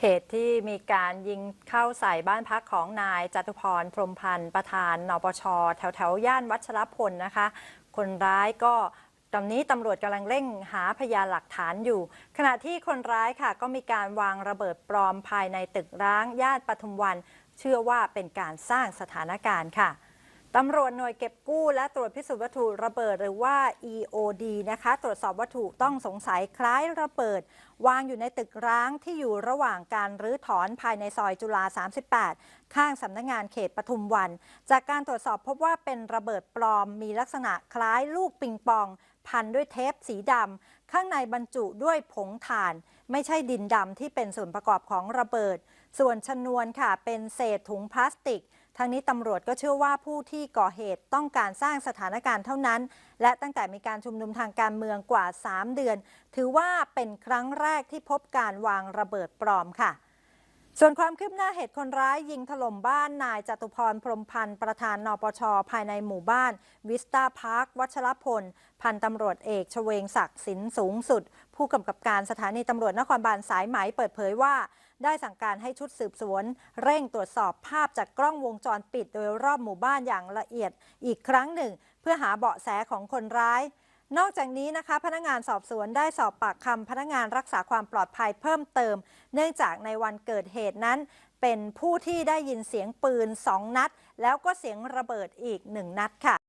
เหตุที่มีการยิงเข้าใส่บ้านพักของนายจตุพรพรมพันธ์ประธานนปช แถวแถวย่านวัชรพลนะคะ คนร้ายก็ตอนนี้ตำรวจกำลังเร่งหาพยานหลักฐานอยู่ ขณะที่คนร้ายค่ะ ก็มีการวางระเบิดปลอมภายในตึกร้างย่านปทุมวัน เชื่อว่าเป็นการสร้างสถานการณ์ค่ะ ตำรวจหน่วยเก็บกู้และตรวจพิสูจน์วัตถุระเบิดหรือว่า EOD นะคะ ตรวจสอบวัตถุต้องสงสัยคล้ายระเบิด วางอยู่ในตึกร้างที่อยู่ระหว่างการรื้อถอนภายในซอยจุฬา 38 ข้างสำนักงานเขตปทุมวัน จากการตรวจสอบพบว่าเป็นระเบิดปลอม มีลักษณะคล้ายลูกปิงปอง พันด้วยเทปสีดำข้างในบรรจุด้วยผงถ่าน ไม่ใช่ดินดำที่เป็นส่วนประกอบของระเบิด ส่วนชนวนค่ะเป็นเศษถุงพลาสติก ทางนี้ตำรวจก็เชื่อว่าผู้ที่ก่อเหตุต้องการสร้างสถานการณ์เท่านั้น และตั้งแต่มีการชุมนุมทางการเมืองกว่า 3 เดือน ถือว่าเป็นครั้งแรกที่พบการวางระเบิดปลอมค่ะ ส่วนความคืบหน้าเหตุคนร้ายยิงถล่มบ้านนายจตุพรพรมพันธ์ประธานนปช ภายในหมู่บ้าน วิสตาพาร์ค วัชรพล พันตำรวจเอกชเวงศักดิ์สินสูงสุด ผู้กำกับการสถานีตำรวจนครบาลสายไหมเปิดเผยว่า ได้สั่งการให้ชุดสืบสวน เร่งตรวจสอบภาพจากกล้องวงจรปิดโดยรอบหมู่บ้านอย่างละเอียดอีกครั้งหนึ่ง เพื่อหาเบาะแสของคนร้าย นอกจากนี้นะคะ พนักงานสอบสวนได้สอบปากคำพนักงานรักษาความปลอดภัยเพิ่มเติม เนื่องจากในวันเกิดเหตุนั้น เป็นผู้ที่ได้ยินเสียงปืน 2 นัด แล้วก็เสียงระเบิดอีก 1 นัดค่ะ